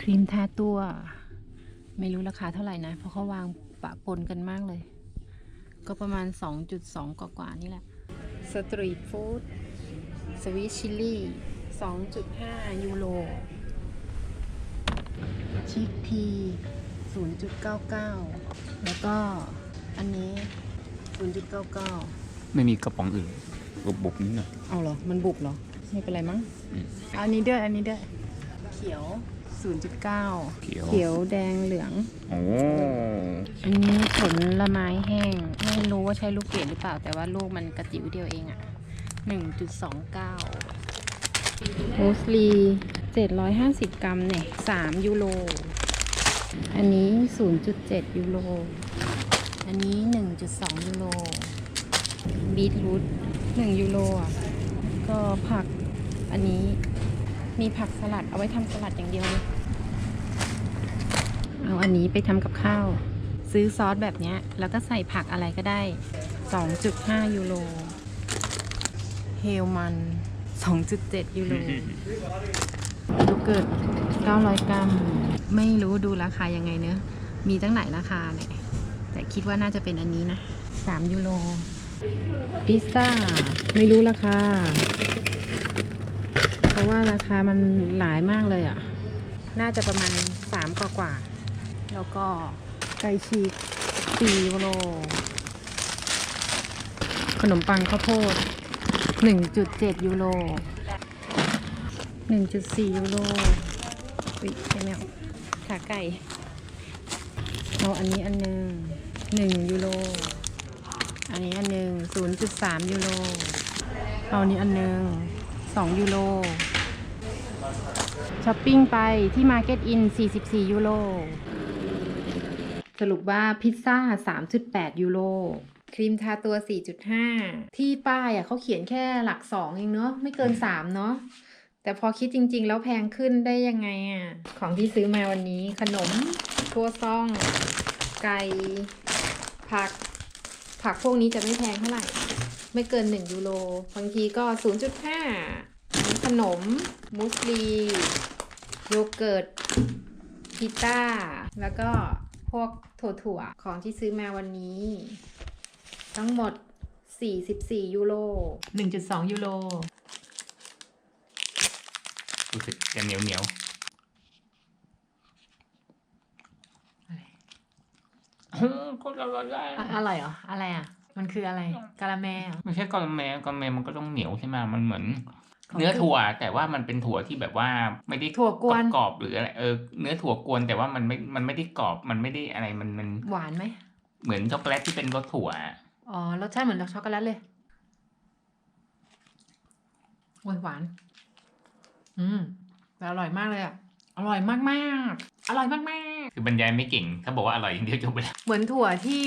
ครีมทาตัว ไม่รู้ราคาเท่าไหร่นะ เพราะเขาวางปะปนกันมากเลย ก็ประมาณ 2.2 กว่าๆนี่แหละสตรีทฟู้ดสวีทชิลลี่ 2.5 ยูโรชิคพี0.99 แล้วก็อันนี้ 0.99 ไม่มีกระป๋องอื่นบุบบุบนิดหน่อยเอาเหรอ มันบุบเหรอ ไม่เป็นไรมั้งอืมเอาอันนี้ด้วย อันนี้ด้วย เขียว 0.9 เขียว เขียวแดงเหลือง โอ้อันนี้ผลละไม้แห้ง ไม่รู้ว่าใช่ลูกเกดหรือเปล่า แต่ว่าลูกมันกระจิ๋วเดียวเองอะ1.29มูสลี 750 กรัมเนี่ย3ยูโร อันนี้ 0.7 ยูโร อันนี้ 1.2 ยูโร บีทรูท1ยูโรอะ ก็ผักอันนี้ มีผักสลัดเอาไว้ทำสลัดอย่างเดียวเลยเอาอันนี้ไปทำกับข้าว ซื้อซอสแบบเนี้ยแล้วก็ใส่ผักอะไรก็ได้ 2.5 ยูโรเฮลมัน 2.7 ยูโรโยเกิร์ต900 กรัม ไม่รู้ดูราคายังไงเนอะมีตั้งหลายราคาเนี่ย แต่คิดว่าน่าจะเป็นอันนี้นะ 3 ยูโรพิซซ่า ไม่รู้ราคาเพ ราะว่าราคามันหลายมากเลยอะ่ะ น่าจะประมาณ3กว่ากว่า แล้วก็ไก่ฉีก4ยูโรขนมปังข้าวโพด1.7ยูโร1.4ยูโรอุ๊ยใช่ไหมวขาไก่เอาอันนี้อันหนึ่ง1ยูโรอันนี้อันหนึ่ง0.3ยูโรเอาอันนี้อันหนึ่ง2ยูโร ช้อปปิ้งไปที่ Market In 44 ยูโร สรุปว่าพิซซ่า 3.8 ยูโร ครีมทาตัว 4.5 ที่ป้ายอะเขาเขียนแค่หลัก 2 เองเนาะไม่เกิน 3 เนาะแต่พอคิดจริง ๆ แล้วแพงขึ้นได้ยังไงอะ ของที่ซื้อมาวันนี้ขนมทัวซอง ไก่ ผัก ผักพวกนี้จะไม่แพงเท่าไหร่ ไม่เกิน 1 ยูโรบางทีก็ 0.5มี ขนม มูสลี โยเกิร์ตพิต้า แล้วก็พวกถั่วๆของที่ซื้อมาวันนี้ ทั้งหมด 44 ยูโร 1.2 ยูโร รู้สึกจะเหนียวเหนียวก็อร่อยได้อะอร่อยเหรอ อะไรอะ มันคืออะไรกะละแมเหรอไม่ใช่กอลแมกอลแมมันก็ต้องเหนียวใช่ไหมมันเหมือนของ เนื้อถั่วแต่ว่ามันเป็นถั่วที่แบบว่าไม่ได้ถั่วกวนกรอบๆหรืออะไรเออเนื้อถั่วกวนแต่ว่ามันไม่มันไม่ได้กรอบมันไม่ได้อะไรมันมันหวานไหมเหมือนช็อกโกแลตที่เป็นรสถั่วอะอ๋อรสชาติเหมือนช็อกโกแลตเลยโอ้ยหวาน อืมแต่อร่อยมากเลยอะ อร่อยมากมากๆอร่อยมากมากคือบรรยายไม่เก่ง ถ้าบอกว่าอร่อยอย่างเดียวจบไปแล้วๆเหมือนถั่วที่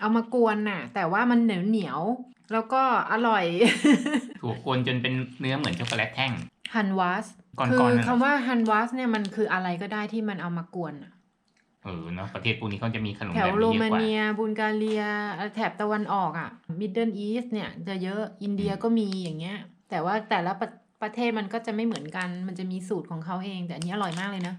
เอามากวนน่ะ แต่ว่ามันเหนียวเหนียวๆ แล้วก็อร่อยถั่วกวนจนเป็นเนื้อเหมือนช็อกโกแลตแท่งฮันวัสก้อนๆคืนั่นแหละคำว่าฮันวัสเนี่ยมันคืออะไรก็ได้ที่มันเอามากวนน่ะเออเนาะประเทศพวกนี้เขาจะมีขนมแถแบวบโรนี้เยมาอะกว่าเนียบูลกาเรียเอ่อแถบตะวันออกอะมิดเดิลอีสเนี่ยจะเยอะอินเดียก็มีอย่างเงี้ย แต่ว่าแต่ละประประเทศมันก็จะไม่เหมือนกัน มันจะมีสูตรของเขาเอง แต่อันนี้อร่อยมากเลยนะ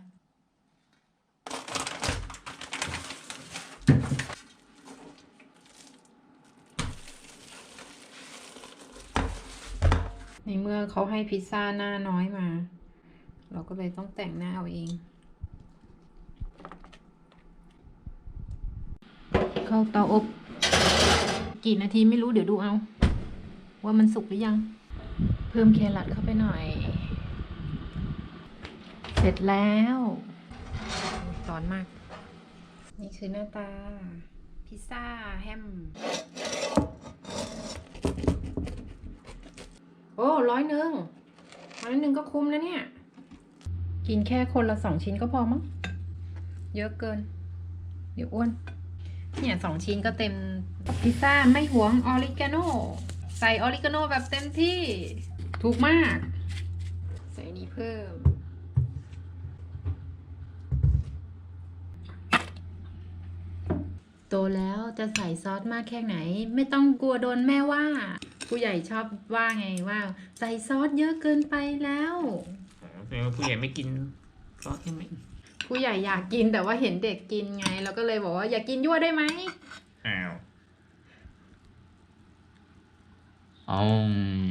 ในเมื่อเขาให้พิซซ่าหน้าน้อยมา เราก็เลยต้องแต่งหน้าเอาเอง เข้าเตาอบ กี่นาทีไม่รู้เดี๋ยวดูเอา ว่ามันสุกหรือยัง เพิ่มแครอทเข้าไปหน่อย เสร็จแล้วร้อนมาก นี่คือหน้าตา พิซซ่าแฮม โอ้ร้อยหนึ่งร้อยหนึ่งก็คุ้มนะเนี่ย กินแค่คนละสองชิ้นก็พอมั้ง เยอะเกิน เดี๋ยวอ้วน เนี่ยสองชิ้นก็เต็ม พิซซ่าไม่หวงออริกาโน ใส่ออริกาโนแบบเต็มที่ ถูกมาก ใส่นี้เพิ่ม โตแล้วจะใส่ซอสมากแค่ไหน ไม่ต้องกลัวโดนแม่ว่า ผู้ใหญ่ชอบว่าไงว่า ใส่ซอสเยอะเกินไปแล้วแสดงว่าผู้ใหญ่ไม่กินซอสใช่ไหมผู้ใหญ่อยากกินแต่ว่าเห็นเด็กกินไง เราก็เลยบอกว่าอยากกินยั่วได้ไหมอ้าวอื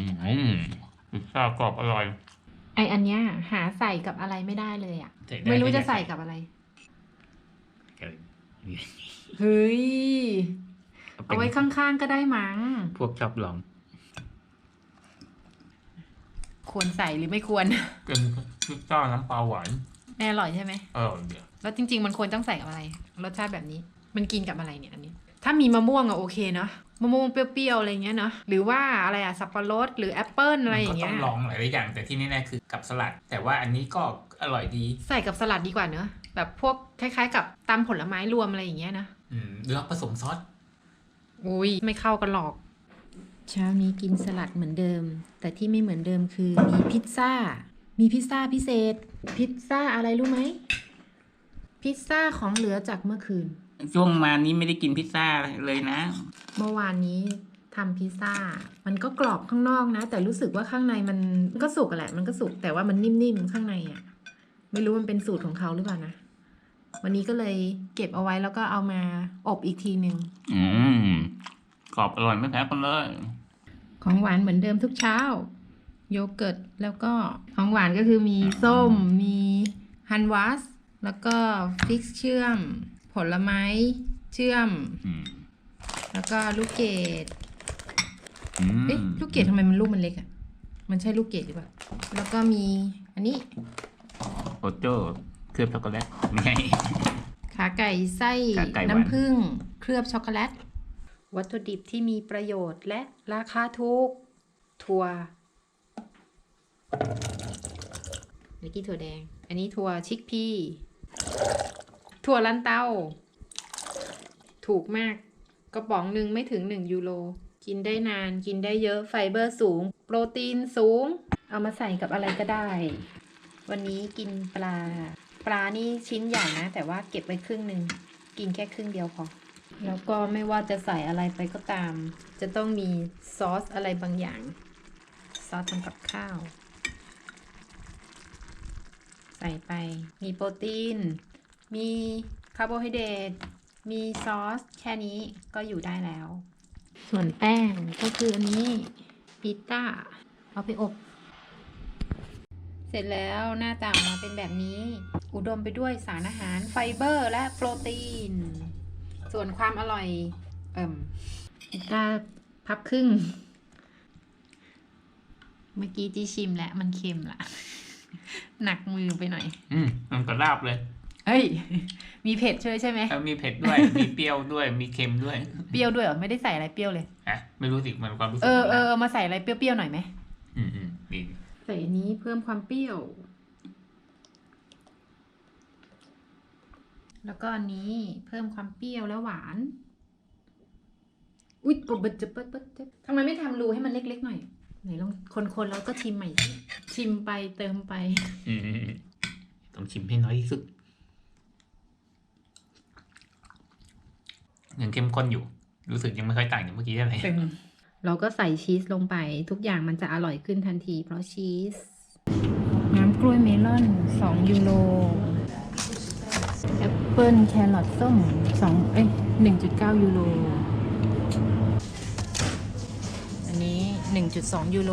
มอืมพิซซ่ากรอบอร่อยไออันเนี้ยหาใส่กับอะไรไม่ได้เลยอะ่ะ ใส่ด้ไม่รู้จะก็ใส่กับอะไร เออเฮ้ย เอาเป็เอานไว้ข้างๆก็ได้มั้ง พวกชอบลอง ควรใส่หรือไม่ควร เป็นพิซซ่าน้ำปลาหวานแน่อร่อยใช่ไหมอร่อยเดียวแล้วจริง ๆ มันควรต้องใส่กับอะไร รสชาติแบบนี้ มันกินกับอะไรเนี่ยอันนี้ ถ้ามีมะม่วงอะโอเคเนาะมะม่วงเปรี้ยวๆอะไรเงี้ยเนาะหรือว่าอะไรอะสับปะรดหรือแอปเปิลอะไรอย่างก็เงี้ต้ยองลองหลายๆอย่าง แต่ที่แน่ๆคือกับสลัด แต่ว่าอันนี้ก็อร่อยดี ใส่กับสลัดดีกว่าเนอะแบบพวกคล้ายๆ กับตำผลไม้รวมอะไรอย่างเงี้ยนะอืมหรือผสมซอสอุ้ยไม่เข้ากันหรอก เช้านี้กินสลัดเหมือนเดิม แต่ที่ไม่เหมือนเดิมคือมีพิซซ่า มีพิซซ่าพิเศษ พิซซ่าอะไรรู้ไหม พิซซ่าของเหลือจากเมื่อคืน ช่วงมานี้ไม่ได้กินพิซซ่าเลยนะ เมื่อวานนี้ทำพิซซ่า มันก็กรอบข้างนอกนะ แต่รู้สึกว่าข้างในมันมันก็สุกอะแหละ มันก็สุกแต่ว่ามันนิ่มๆข้างในอะไม่รู้มันเป็นสูตรของเขาหรือเปล่านะ วันนี้ก็เลยเก็บเอาไว้แล้วก็เอามาอบอีกทีหนึ่งอืม กรอบอร่อยไม่แพ้กันเลย ของหวานเหมือนเดิมทุกเช้า โยเกิร์ตแล้วก็ของหวานก็คือมีส้ม มีฮันวัส แล้วก็ฟิกเชื่อม ผลไม้เชื่อม อืมแล้วก็ลูกเกดอืมเอ๊ะลูกเกดทำไมมันลูกมันเล็กอะ่ะ มันใช่ลูกเกดหรือเปล่า แล้วก็มีอันนี้โอโจ้เคลือบช็อกโกแลตไม่ใช่ ขาไก่ไส้ขาไก่หวาน น้ำผึ้งเคลือบช็อกโกแลต วัตถุดิบที่มีประโยชน์และราคาถูก ถั่วเมื่อกี้ถั่วแดง อันนี้ถั่วชิกพี ถั่วลันเตา ถูกมาก กระป๋องหนึ่งไม่ถึง 1 ยูโร กินได้นาน กินได้เยอะ ไฟเบอร์สูง โปรตีนสูง เอามาใส่กับอะไรก็ได้ วันนี้กินปลา ปลานี่ชิ้นใหญ่นะ แต่ว่าเก็บไว้ครึ่งหนึ่ง กินแค่ครึ่งเดียวพอ แล้วก็ไม่ว่าจะใส่อะไรไปก็ตาม จะต้องมีซอสอะไรบางอย่าง ซอสทำกับข้าว ใส่ไป มีโปรตีน มีคาร์โบไฮเดรต มีซอส แค่นี้ก็อยู่ได้แล้ว ส่วนแป้งก็คืออันนี้พิซซ่า เอาไปอบ เสร็จแล้วหน้าตามาเป็นแบบนี้ อุดมไปด้วยสารอาหารไฟเบอร์และโปรตีน ส่วนความอร่อย เอิ่มพิซซ่าพับครึ่ง เมื่อกี้ที่ชิมแล้วมันเค็มละ หนักมือไปหน่อย อืมมันก็ลาบเลย เฮ้ย มีเผ็ดช่วยใช่ไหมแล้วมีเผ็ดด้วย มีเปรี้ยวด้วย มีเค็มด้วย เปรี้ยวด้วยเหรอ ไม่ได้ใส่อะไรเปรี้ยวเลย อะ ไม่รู้สิมันความรู้สึกเออขงเอราอเอามาใส่อะไรเปรี้ยวๆหน่อยไหม อืมอืมดีใส่อันนี้เพิ่มความเปรี้ยว แล้วก็อันนี้เพิ่มความเปรี้ยวและหวาน อุ๊ยปบดจะเปิดเปิดเปิดทำไมไม่ทำรูให้มันเล็กๆหน่อย ไหนลองคนๆแล้วก็ชิมใหม่สิชิมไปเติมไป อืมอืมอืมต้องชิมให้น้อยที่สุด ยังเข้มข้นอยู่ รู้สึกยังไม่ค่อยต่างจากเมื่อกี้อะไรเราก็ใส่ชีสลงไป ทุกอย่างมันจะอร่อยขึ้นทันที เพราะชีส น้ำกล้วยเมลอน2ยูโรแอป เปิลแครอทส้ม2เอ้ย1.9ยูโร อันนี้1.2ยูโร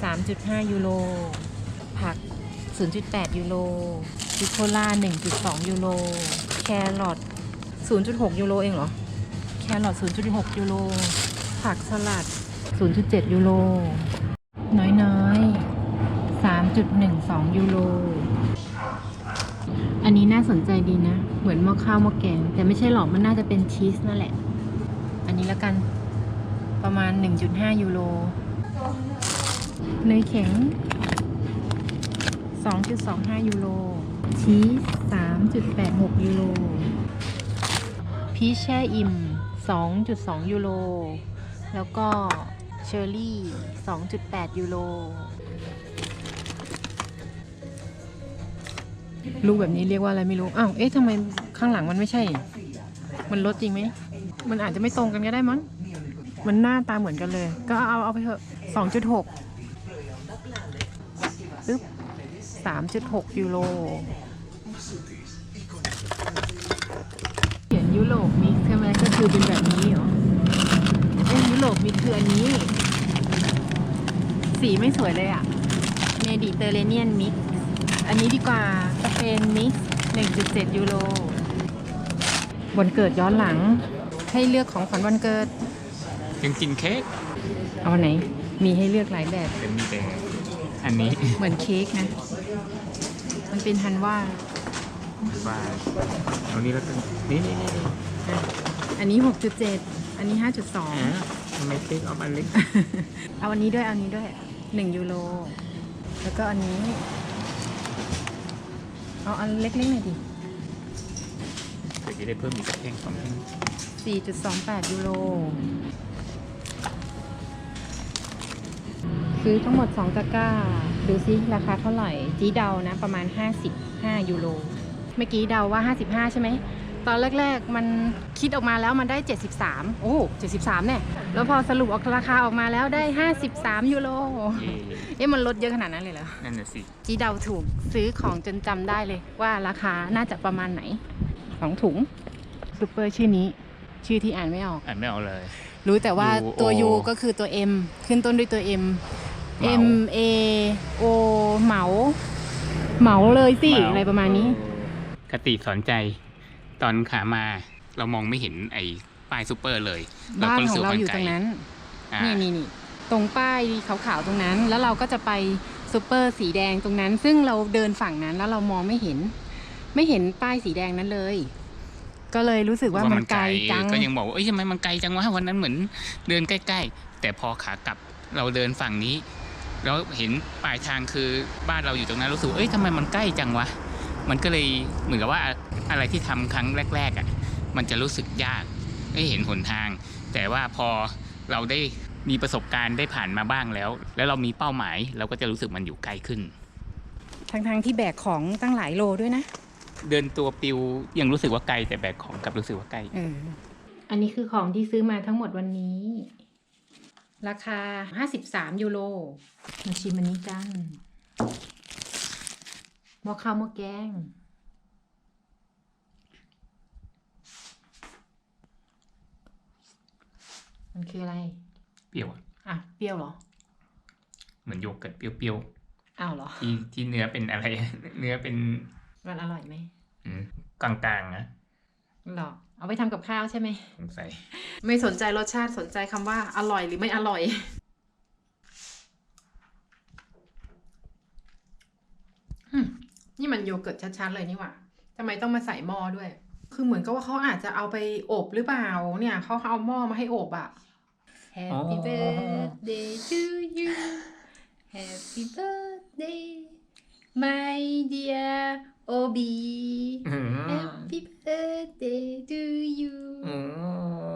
3.5ยูโร ผัก0.8ยูโรพิโคล่า1.2ยูโร แครอท0.6ยูโรเองเหรอ แครอท0.6ยูโร ผักสลัด0.7ยูโร น้อยๆ3.12ยูโร นนี้น่าสนใจดีนะ เหมือนหม้อข้าวหม้อแกง แต่ไม่ใช่หรอกมันน่าจะเป็นชีสนั่นแหละ อันนี้แล้วกันประมาณ 1.5 ยูโรเนยแข็ง 2.25 ยูโรชีส 3.86 ยูโรพีชแช่อิ่ม 2.2 ยูโรแล้วก็เชอร์รี่ 2.8 ยูโร ลูกแบบนี้เรียกว่าอะไรไม่รู้ อ้าว เอ๊ะทำไมข้างหลังมันไม่ใช่ มันลดจริงไหม มันอาจจะไม่ตรงกันก็ได้มั้ง มันหน้าตาเหมือนกันเลย ก็เอาเอาไปเถอะ2.6ปึ๊บ3.6ยูโรเขียนยุโรปมิกซ์ใช่ไหมก็คือเป็นแบบนี้เหรอเอ้ยยุโรปมิกซ์คืออันนี้ สีไม่สวยเลยอะเมดิเตอร์เรเนียนมิกซ์อันนี้ดีกว่า นมิกซ์1.7 ยูโรวันเกิดย้อนหลัง ให้เลือกของขวัญวันเกิด ยังกินเค้กเอาไหน มีให้เลือกหลายแบบ เป็นมีแต่อันนี้ เหมือนเค้กนะ มันเป็นฮันว่า ว่าเอานี้แล้วกันนี่นี่นี่นี่อันนี้ 6.7 อันนี้ อ่า5.2 ทำไมเค้กเอาอันเล็กเอาอันนี้ด้วยเอาอันนี้ด้วย 1 ยูโร แล้วก็อันนี้ เอาอันเล็กๆหน่อยดิ เดี๋ยวจะได้เพิ่มอีกสักแท่งสองแท่ง4.28 ยูโร ซื้อทั้งหมด 2 ตะกร้า ดูซิราคาเท่าไหร่ จีเดานะ ประมาณ 55 ยูโร เมื่อกี้เดาว่า 55 ใช่ไหม ตอนแรกๆ มันคิดออกมาแล้วมันได้ 73 โอ้73เนี่ย แล้วพอสรุปออกราคาออกมาแล้วได้ 53 ยูโรเย่เอ๊ะมันลดเยอะขนาดนั้นเลยเหรอ นั่นน่ะสิ จีเดาถูกซื้อของจนจำได้เลยว่าราคาน่าจะประมาณไหนสองถุงซูเปอร์ชื่อนี้ ชื่อที่อ่านไม่ออก อ่านไม่เอาเลย รู้แต่ว่า U ตัว O U ก็คือตัว M ขึ้นต้นด้วยตัว M เหมา M A O เหมา เหมาเลยสิเหมาอะไรประมาณนี้ คติสอนใจ ตอนขามาเรามองไม่เห็นไอ้ป้ายซูเปอร์เลยบ้านก็ของเราว่อยู่ไกตลรงนั้นอ่านี่นี่นี่ตรงป้ายขาวๆตรงนั้น แล้วเราก็จะไปซูเปอร์สีแดงตรงนั้น ซึ่งเราเดินฝั่งนั้นแล้วเรามองไม่เห็น ไม่เห็นป้ายสีแดงนั้นเลย ก็เลยรู้สึกว่ามันไกลจังก็ยังบอกว่าเอ้ยทำไมมันไกลจังวะวันนั้นเหมือนเดินใกล้ๆ แต่พอขากลับเราเดินฝั่งนี้แล้วเห็นปลายทางคือบ้านเราอยู่ตรงนั้นรู้สึกว่าเอ้ยทำไมมันใกล้จังวะ มันก็เลยเหมือนกับว่าอะไรที่ทำครั้งแรกๆอะมันจะรู้สึกยากไม่เห็นหนทาง แต่ว่าพอเราได้มีประสบการณ์ได้ผ่านมาบ้างแล้ว แล้วเรามีเป้าหมาย เราก็จะรู้สึกมันอยู่ใกล้ขึ้น ทั้งๆที่แบกของตั้งหลายโลด้วยนะ เดินตัวปิวยังรู้สึกว่าไกลแต่แบกของกลับรู้สึกว่าใกล้เอออันนี้คือของที่ซื้อมาทั้งหมดวันนี้ ราคา 53 ยูโรมาชิมอันนี้กัน หม้อข้าวหม้อแกง มันคืออะไร เปรี้ยวอะอะ เปรี้ยวเหรอ เหมือนโยเกิร์ตเปรี้ยวอ้าวเหรอ ๆที่ที่เนื้อเป็นอะไร เนื้อเป็นมันอร่อยไหมอืมกลางๆนะหรอ เอาไปทำกับข้าวใช่ไหม สงสัย ไม่สนใจรสชาติสนใจคำว่าอร่อยหรือไม่อร่อย อืมนี่ มันโยเกิร์ตชัดๆเลยนี่หว่าทำไมต้องมาใส่หม้อด้วย คือเหมือนกับว่าเขาอาจจะเอาไปอบหรือเปล่า เนี่ยเขาเอาหม้อมาให้อบอะ Happy birthday to you Happy birthday my dear Obi อืม Happy birthday to you อืม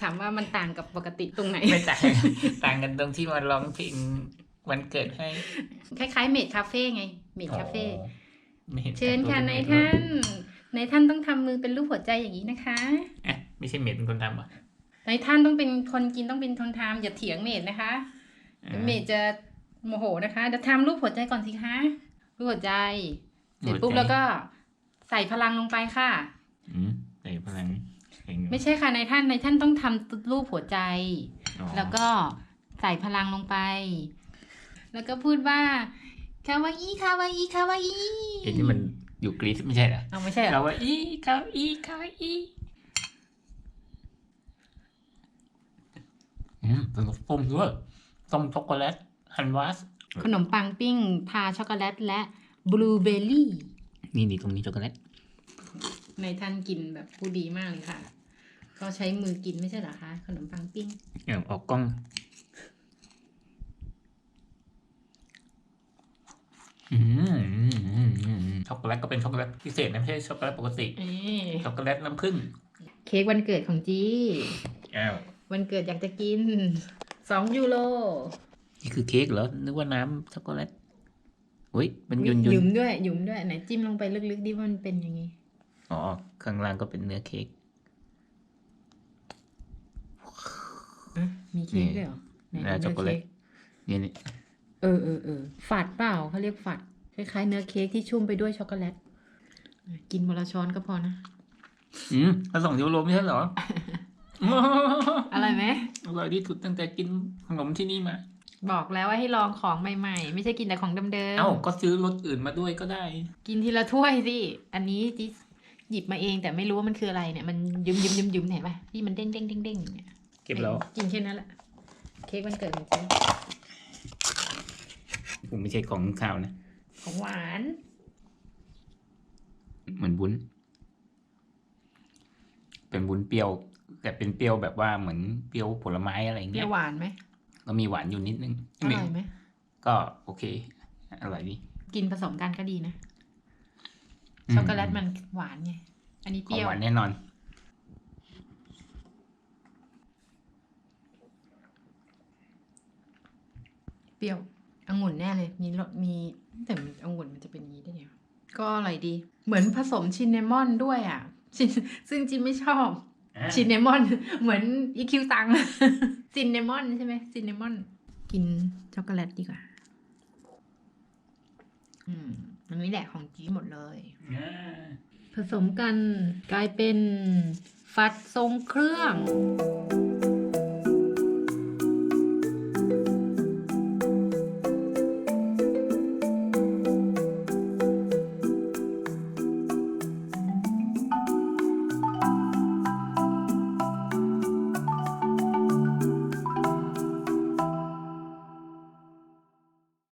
ถามว่ามันต่างกับปกติตรงไหน ไม่ต่าง ต่างกันตรงที่มาร้องเพลง วันเกิดให้ คล้ายๆเมดคาเฟ่ไง เมดคาเฟ่อ๋อไม่ห็นเชิญค่ะแต่งนายตัวท่านนายท่านต้องทำมือเป็นรูปหัวใจอย่างนี้นะคะอะไม่ใช่เมดเป็นคนทำอะนายท่านต้องเป็นคนกินต้องเป็นคนทำอย่าเถียงเมดนะคะเดี๋ยวเมดจะโมโหนะคะเดี๋ยวทำรูปหัวใจก่อนสิคะรูปหัวใจเสร็จปุ๊บแล้วก็ใส่พลังลงไปค่ะอืมใส่พลังแข็งไม่ใช่ค่ะนายท่านนายท่านต้องทำรูปหัวใจอ๋อแล้วก็ใส่พลังลงไป แล้วก็พูดว่าคาวาอีคาวาอีคาวาอีเอ็นี่มันอยู่กรีซไม่ใช่เหรอเอาไม่ใช่เหรคาอวาอีคาวาอีคาวาอีอืมเป็นส้มด้วยส้มช็อกโกแลตฮันวัสขนมปังปิ้ง ทาช็อกโกแลตและบลูเบอร์รี่ นี่นี่ตรงนี้ช็อกโกแลต ในท่านกินแบบผู้ดีมากเลยค่ะ ก็ใช้มือกินไม่ใช่เหรอคะ ขนมปังปิ้ง เอาออกกล้อง อืมอืมอืมอืม ช็อกโกแลตก็เป็นช็อกโกแลตพิเศษนะไม่ใช่ช็อกโกแลตปกติเอ๊ะช็อกโกแลตน้ำผึ้งเค้กวันเกิดของจีอ้าววันเกิดอยากจะกินสองยูโรนี่คือเค้กเหรอนึกว่าน้ำช็อกโกแลตอุ้ยมันยุนยุหยุนมด้วยหยุมด้วยไหนจิ้มลงไปลึกๆดิว่ามันเป็นยังไงอ๋อข้างล่างก็เป็นเนื้อเค้กอะมีเค้กด้วยเหรอไหนน่าดูช็อกโกแลตเค้นี่นี่ เออเออเออฝัดเปล่าเขาเรียกฝัดคล้ายๆเนื้อเค้กที่ชุ่มไปด้วยช็อกโกแลตอะกินวันละช้อนก็พอนะ อืมผสมยูโรไม่ใช่เหรอ อะไรไหมอร่อยที่สุดตั้งแต่กินขนมที่นี่มา บอกแล้วว่าให้ลองของใหม่ๆ ไม่ใช่กินแต่ของเดิมๆ เอ้าก็ซื้อรสอื่นมาด้วยก็ได้ กินทีละถ้วยสิ อันนี้จิหยิบมาเองแต่ไม่รู้ว่ามันคืออะไรเนี่ยมันยุมยุมยุมยุมเห็นปะที่มันเด้งเด้งเด้งเด้งอย่างเนี่ยเก็บแล้ว กินแค่นั้นแหละเค้กวันเกิดของจี ผมไม่ใช่ของข้าวนะ ของหวาน เหมือนวุ้น เป็นวุ้นเปรี้ยว แต่เป็นเปรี้ยวแบบว่าเหมือนเปรี้ยวผลไม้อะไรเปรี้เงี้ยยวหวานไหมก็มีหวานอยู่นิดนึงอร่อยไหมก็โอเคอร่อยดีกินผสมกันก็ดีนะมช็อกโกแลตมันหวานไงอันนี้ขเปองรี้ยวหวานแน่นอนเปรี้ยว องุ่นแน่เลย มีรสมี แต่มันองุ่นมันจะเป็นอย่างนี้ได้ไงวะก็อร่อยดี เหมือนผสมชินเนมอนด้วยอะชินซึ่งจินไม่ชอบ ชินเนมอน เหมือนอีคิวตังซินเนมอนใช่ไหมซินเนมอน กินช็อกโกแลตดีกว่า อืมอันนี้แหละของจีหมดเลยอ่าผสมกันกลายเป็นฟัดทรงเครื่องอ